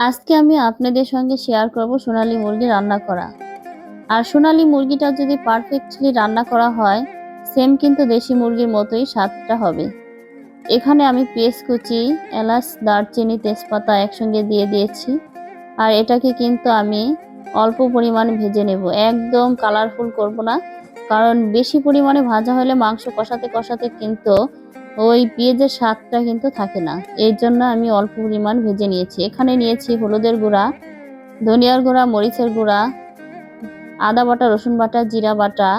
আজকে আমি আপনাদের সঙ্গে শেয়ার করব সোনালী মুরগি রান্না করা। আর সোনালী মুরগিটা যদি পারফেক্টলি রান্না করা হয় সেম কিন্তু দেশি মুরগির মতোই স্বাদটা হবে। এখানে আমি পেঁয়াজ কুচি, এলাচ, দারচিনি, তেজপাতা একসঙ্গে দিয়ে দিয়েছি। আর এটাকে কিন্তু আমি অল্প পরিমাণে ভেজে নেব। একদম কালারফুল করব না, কারণ বেশি পরিমাণে ভাজা হলে মাংস কষাতে কষাতে কিন্তু ওই পেঁয়াজের স্বাদটা কিন্তু থাকে না। এর জন্য আমি অল্প পরিমাণ ভেজে নিয়েছি। এখানে নিয়েছি হলুদের গুঁড়া, ধনিয়ার গুঁড়া, মরিচের গুঁড়া, আদা বাটা, রসুন বাটা, জিরা বাটা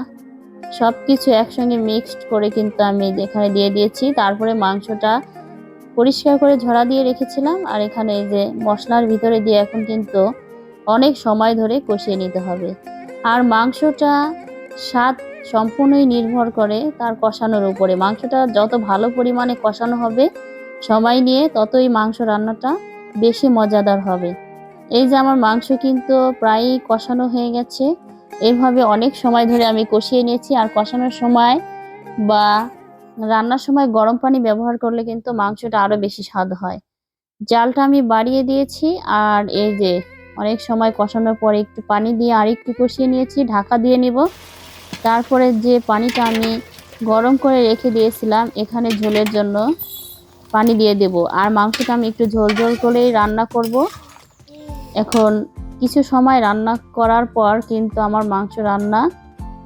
সব কিছু একসঙ্গে মিক্সড করে কিন্তু আমি এখানে দিয়ে দিয়েছি। তারপরে মাংসটা পরিষ্কার করে ঝরা দিয়ে রেখেছিলাম। আর এখানে এই যে মশলার ভিতরে দিয়ে এখন কিন্তু অনেক সময় ধরে কষিয়ে নিতে হবে। আর মাংসটা স্বাদ সম্পূর্ণই নির্ভর করে তার কষানোর উপরে। মাংসটা যত ভালো পরিমাণে কষানো হবে, সময় নিয়ে ততই মাংস রান্নাটা বেশি মজাদার হবে। এই যে আমার মাংস কিন্তু প্রায়ই কষানো হয়ে গেছে, এভাবে অনেক সময় ধরে আমি কষিয়ে নিয়েছি। আর কষানোর সময় বা রান্নার সময় গরম পানি ব্যবহার করলে কিন্তু মাংসটা আরও বেশি স্বাদ হয়। জালটা আমি বাড়িয়ে দিয়েছি আর এই যে অনেক সময় কষানোর পরে একটু পানি দিয়ে আর একটু কষিয়ে নিয়েছি, ঢাকা দিয়ে নিব। তারপরে যে পানিটা আমি গরম করে রেখে দিয়েছিলাম, এখানে ঝোলের জন্য পানি দিয়ে দেব। আর মাংসটা আমি একটু ঝোল ঝোল করেই রান্না করব। এখন কিছু সময় রান্না করার পর কিন্তু আমার মাংস রান্না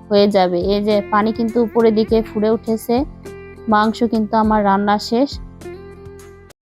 হয়ে যাবে। এই যে পানি কিন্তু উপরের দিকে ফুটে উঠেছে, মাংস কিন্তু আমার রান্না শেষ।